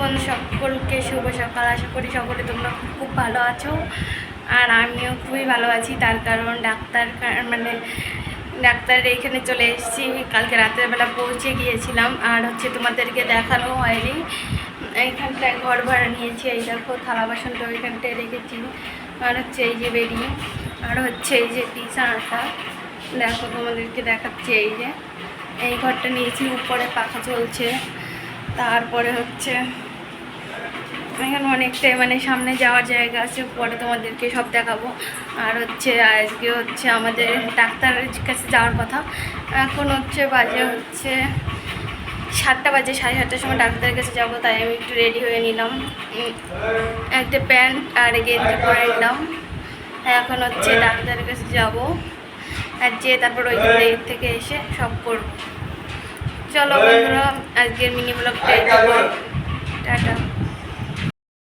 বন্ধু সকলকে শুভ সকাল। আশা করি সকলে তোমরা খুব ভালো আছো। আর আমিও খুবই ভালো আছি। তার কারণ ডাক্তার মানে ডাক্তার এইখানে চলে এসেছি। কালকে রাতের বেলা পৌঁছে গিয়েছিলাম। আর হচ্ছে তোমাদেরকে দেখানো হয়নি। এইখানটায় ঘর ভাড়া নিয়েছি। এই দেখো, থালা বাসনটা ওইখানটায় রেখেছি। আর হচ্ছে এই যে বেরিয়ে আর হচ্ছে এই যে বিছানাটা দেখো, তোমাদেরকে দেখাচ্ছি এই যে। এই ঘরটা নিয়েছি। উপরে পাখা চলছে। তারপরে হচ্ছে এখানে অনেকটাই মানে সামনে যাওয়ার জায়গা আছে, পরে তোমাদেরকে সব দেখাবো। আর হচ্ছে, আজকে হচ্ছে আমাদের ডাক্তারের কাছে যাওয়ার কথা। এখন হচ্ছে বাজে হচ্ছে সাতটা বাজে, সাড়ে সাতটার সময় ডাক্তারের কাছে যাব, তাই আমি একটু রেডি হয়ে নিলাম। একটা প্যান্ট আর গেঞ্জি পরে নিলাম। এখন হচ্ছে ডাক্তারের কাছে যাব। আর যে তারপর ওইখান থেকে এসে সব করব। চলো বন্ধুরা, আজকের মিনি ব্লগটা টাটা।